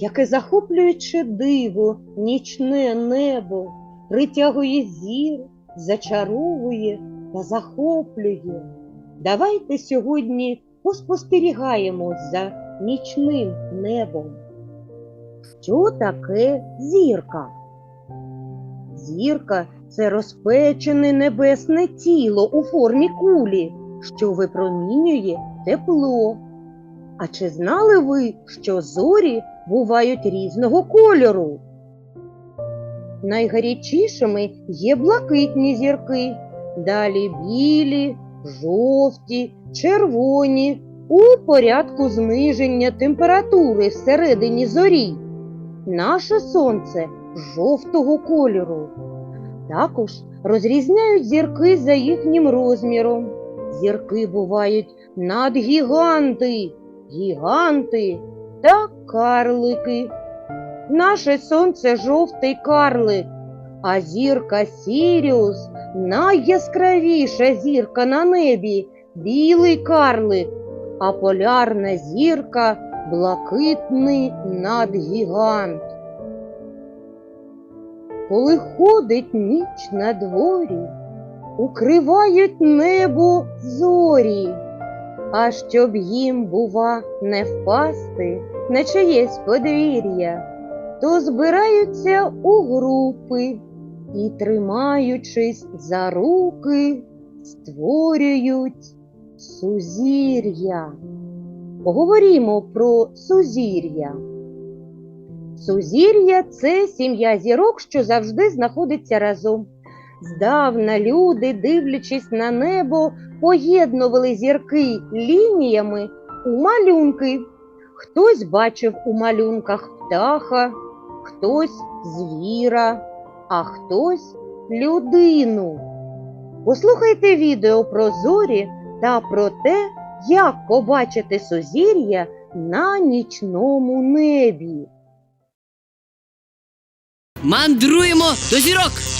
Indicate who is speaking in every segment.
Speaker 1: Яке захоплююче диво, нічне небо, притягує зір, зачаровує та захоплює. Давайте сьогодні поспостерігаємо за нічним небом. Що таке зірка? Зірка це розпечене небесне тіло у формі кулі, що випромінює тепло. А чи знали ви, що зорі бувають різного кольору? Найгарячішими є блакитні зірки, далі білі, жовті, червоні у порядку зниження температури всередині зорі. Наше сонце жовтого кольору. Також розрізняють зірки за їхнім розміром. Зірки бувають надгіганти, гіганти та карлики. Наше сонце жовтий карлик, а зірка Сіріус найяскравіша зірка на небі, білий карлик, а полярна зірка блакитний надгігант. Коли ходить ніч на дворі, укривають небо зорі, а щоб їм, бува, не впасти на чиєсь подвір'я, то збираються у групи і, тримаючись за руки, створюють сузір'я. Поговоримо про сузір'я. Сузір'я це сім'я зірок, що завжди знаходиться разом. Здавна люди, дивлячись на небо, поєднували зірки лініями у малюнки. Хтось бачив у малюнках птаха, хтось звіра, а хтось людину. Послухайте відео про зорі та про те, як побачити сузір'я на нічному небі.
Speaker 2: Мандруємо до зірок!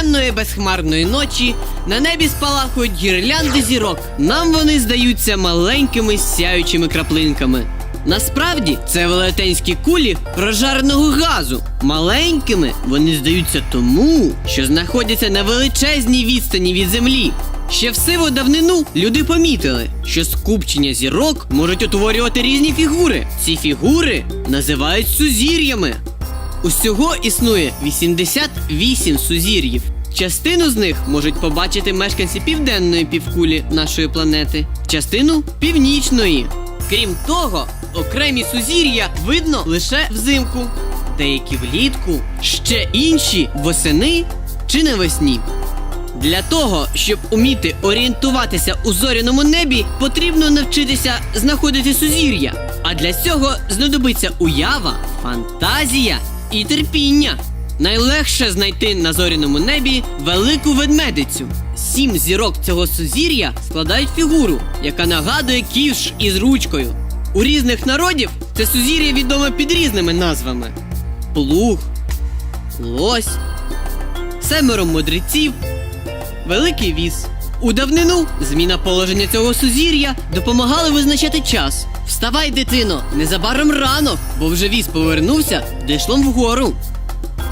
Speaker 2: Темної безхмарної ночі на небі спалахують гірлянди зірок. Нам вони здаються маленькими сяючими краплинками. Насправді це велетенські кулі прожареного газу. Маленькими вони здаються тому, що знаходяться на величезній відстані від землі. Ще в сиву давнину люди помітили, що скупчення зірок можуть утворювати різні фігури. Ці фігури називають сузір'ями. Усього існує 88 сузір'їв. Частину з них можуть побачити мешканці південної півкулі нашої планети, частину північної. Крім того, окремі сузір'я видно лише взимку, деякі влітку, ще інші восени чи навесні. Для того, щоб уміти орієнтуватися у зоряному небі, потрібно навчитися знаходити сузір'я. А для цього знадобиться уява, фантазія і терпіння. Найлегше знайти на зоряному небі велику ведмедицю. Сім зірок цього сузір'я складають фігуру, яка нагадує ківш із ручкою. У різних народів це сузір'я відоме під різними назвами: плуг, лось, семеро мудреців, Великий віз. У давнину зміна положення цього сузір'я допомагали визначати час. Вставай, дитино, незабаром ранок, бо вже віз повернувся дишлом вгору.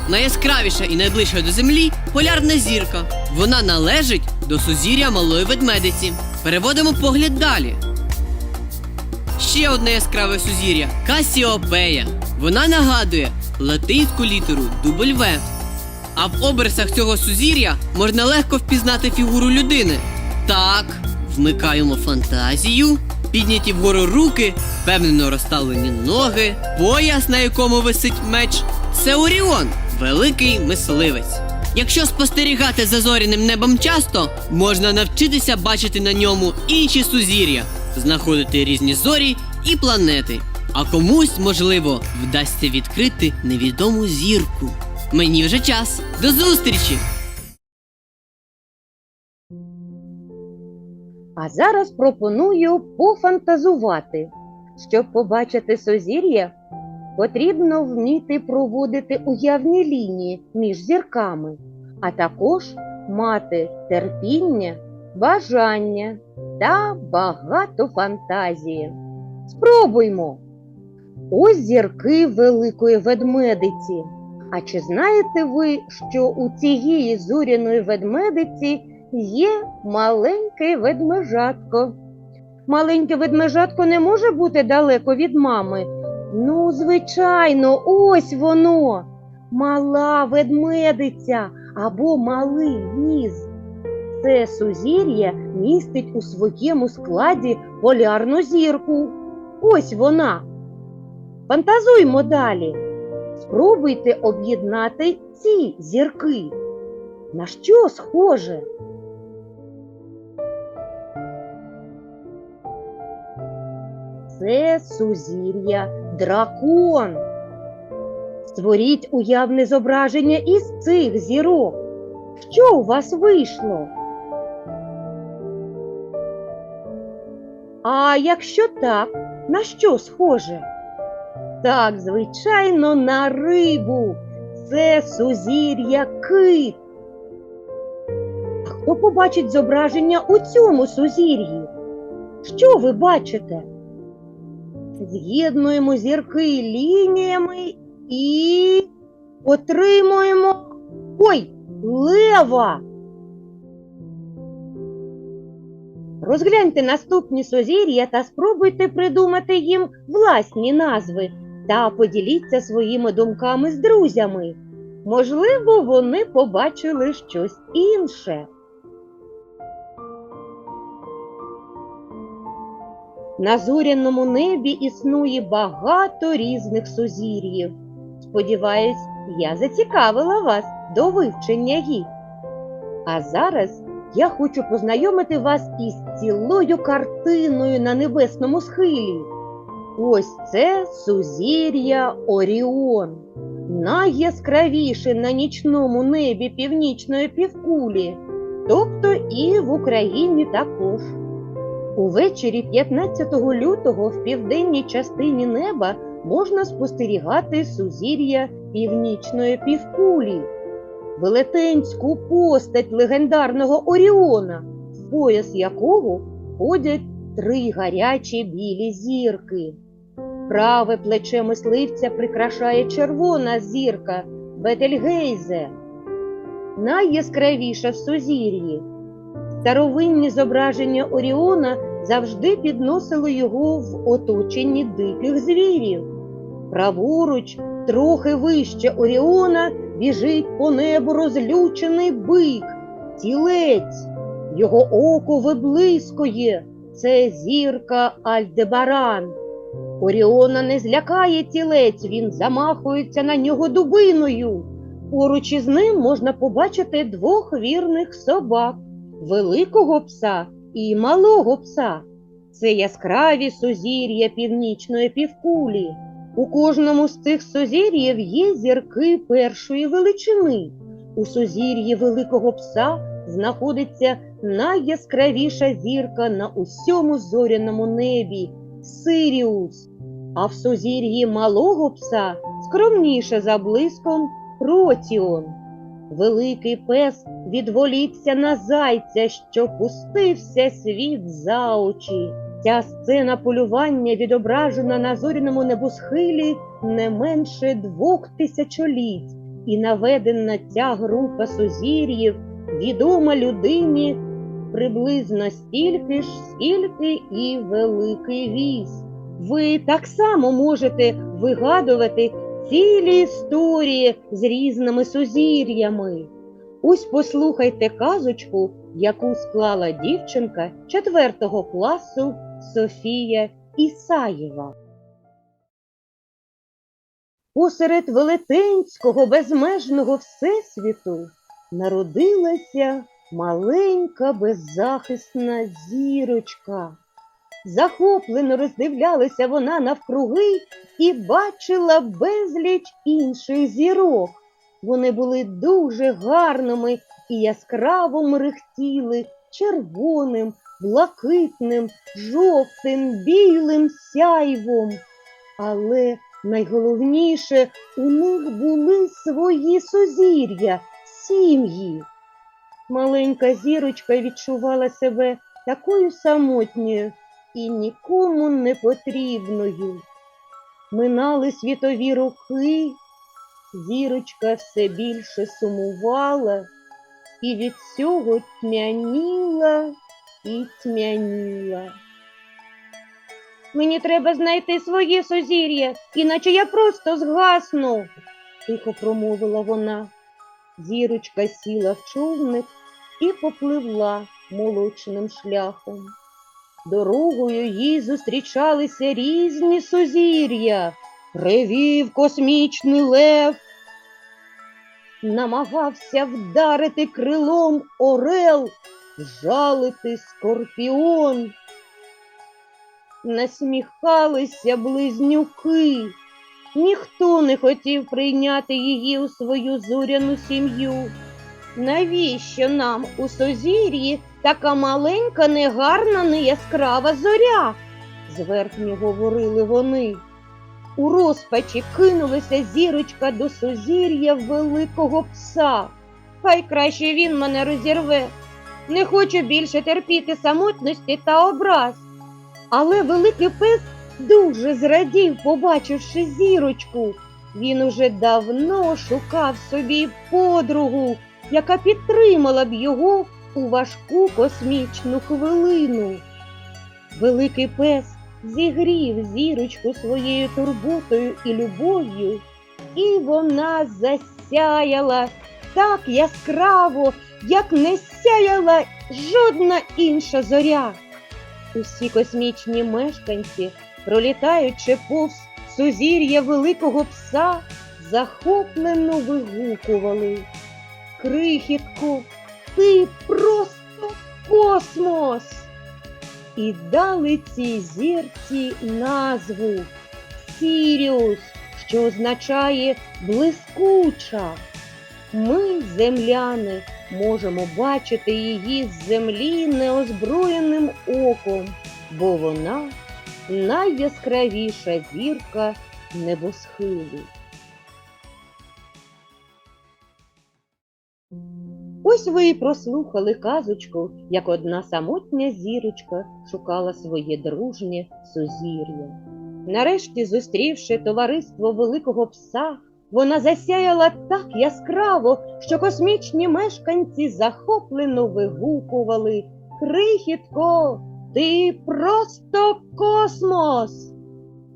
Speaker 2: Найяскравіша і найближча до землі полярна зірка. Вона належить до сузір'я малої ведмедиці. Переводимо погляд далі. Ще одне яскраве сузір'я Касіопея. Вона нагадує латинську літеру W. А в обрисах цього сузір'я можна легко впізнати фігуру людини. Так, вмикаємо фантазію, підняті вгору руки, впевнено розставлені ноги, пояс, на якому висить меч. Це Оріон, великий мисливець. Якщо спостерігати за зоряним небом часто, можна навчитися бачити на ньому інші сузір'я, знаходити різні зорі і планети. А комусь, можливо, вдасться відкрити невідому зірку. Мені вже час. До зустрічі!
Speaker 1: А зараз пропоную пофантазувати. Щоб побачити сузір'я, потрібно вміти проводити уявні лінії між зірками, а також мати терпіння, бажання та багато фантазії. Спробуймо. Ось зірки великої ведмедиці. А чи знаєте ви, що у цієї зоряної ведмедиці є маленьке ведмежатко? Маленьке ведмежатко не може бути далеко від мами. Ну, звичайно, ось воно. Мала ведмедиця або малий ніс. Це сузір'я містить у своєму складі полярну зірку. Ось вона. Фантазуймо далі. Спробуйте об'єднати ці зірки. На що схоже? Це сузір'я дракон. Створіть уявне зображення із цих зірок. Що у вас вийшло? А якщо так, на що схоже? Так, звичайно, на рибу. Це сузір'я кит. А хто побачить зображення у цьому сузір'ї? Що ви бачите? З'єднуємо зірки лініями і отримуємо. Ой, лева! Розгляньте наступні сузір'я та спробуйте придумати їм власні назви та поділіться своїми думками з друзями. Можливо, вони побачили щось інше. На зоряному небі існує багато різних сузір'їв. Сподіваюсь, я зацікавила вас до вивчення їх. А зараз я хочу познайомити вас із цілою картиною на небесному схилі. Ось це сузір'я Оріон, найяскравіше на нічному небі північної півкулі, тобто і в Україні також. Увечері 15 лютого в південній частині неба можна спостерігати сузір'я північної півкулі, велетенську постать легендарного Оріона, в пояс якого входять три гарячі білі зірки. Праве плече мисливця прикрашає червона зірка Бетельгейзе, найяскравіша в сузір'ї. Старовинні зображення Оріона завжди підносили його в оточенні диких звірів. Праворуч, трохи вище Оріона, біжить по небу розлючений бик, тілець. Його око виблискує. Це зірка Альдебаран. Оріона не злякає тілець, він замахується на нього дубиною. Поруч із ним можна побачити двох вірних собак великого пса і малого пса. Це яскраві сузір'я північної півкулі. У кожному з цих сузір'їв є зірки першої величини. У сузір'ї великого пса знаходиться найяскравіша зірка на усьому зоряному небі Сиріус. А в сузір'ї малого пса скромніше за блиском Протіон. Великий пес відволікся на зайця, що пустився світ за очі. Ця сцена полювання відображена на зоряному небосхилі не менше двох тисячоліть, і наведена ця група сузір'їв відома людині приблизно стільки ж, скільки і великий віз. Ви так само можете вигадувати цілі історії з різними сузір'ями. Ось послухайте казочку, яку склала дівчинка 4 класу Софія Ісаєва. Посеред велетенського безмежного всесвіту народилася маленька беззахисна зірочка. Захоплено роздивлялася вона навкруги і бачила безліч інших зірок. Вони були дуже гарними і яскраво мерехтіли червоним, блакитним, жовтим, білим сяйвом. Але найголовніше у них були свої сузір'я, сім'ї. Маленька зірочка відчувала себе такою самотньою і нікому не потрібною. Минали світові роки, зірочка все більше сумувала і від цього тьмяніла і тьмяніла. Мені треба знайти своє сузір'я, іначе я просто згасну, тихо промовила вона. Зірочка сіла в човник і попливла молочним шляхом. Дорогою їй зустрічалися різні сузір'я, ревів космічний лев, намагався вдарити крилом орел, жалити скорпіон. Насміхалися близнюки. Ніхто не хотів прийняти її у свою зоряну сім'ю. Навіщо нам у сузір'ї така маленька, негарна, неяскрава зоря? зверхньо говорили вони. У розпачі кинулася зірочка до сузір'я великого пса. Хай краще він мене розірве. Не хочу більше терпіти самотності та образ. Але великий пес дуже зрадів, побачивши зірочку. Він уже давно шукав собі подругу, яка підтримала б його у важку космічну хвилину. Великий пес зігрів зірочку своєю турботою і любов'ю, і вона засяяла так яскраво, як не сяяла жодна інша зоря. Усі космічні мешканці, пролітаючи повз сузір'я великого пса, захоплено вигукували. Крихітко, ти просто космос! І дали цій зірці назву Сіріус, що означає блискуча. Ми, земляни, можемо бачити її з землі неозброєним оком, бо вона найяскравіша зірка небосхилу. Ось ви і прослухали казочку, як одна самотня зірочка шукала своє дружнє сузір'я. Нарешті, зустрівши товариство великого пса, вона засяяла так яскраво, що космічні мешканці захоплено вигукували Крихітко, ти просто космос.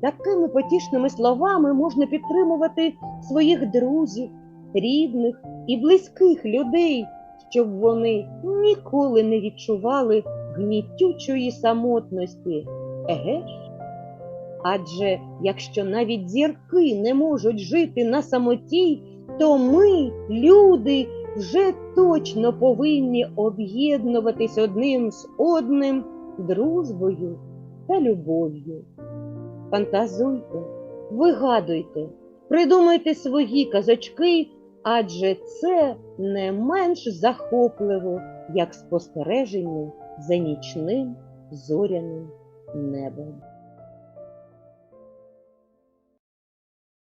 Speaker 1: Такими потішними словами можна підтримувати своїх друзів, рідних і близьких людей, щоб вони ніколи не відчували гнітючої самотності. Еге ж? Адже якщо навіть зірки не можуть жити на самоті, то ми, люди, вже точно повинні об'єднуватись одним з одним дружбою та любов'ю. Фантазуйте, вигадуйте, придумайте свої казочки, адже це не менш захопливо, як спостереження за нічним зоряним небом.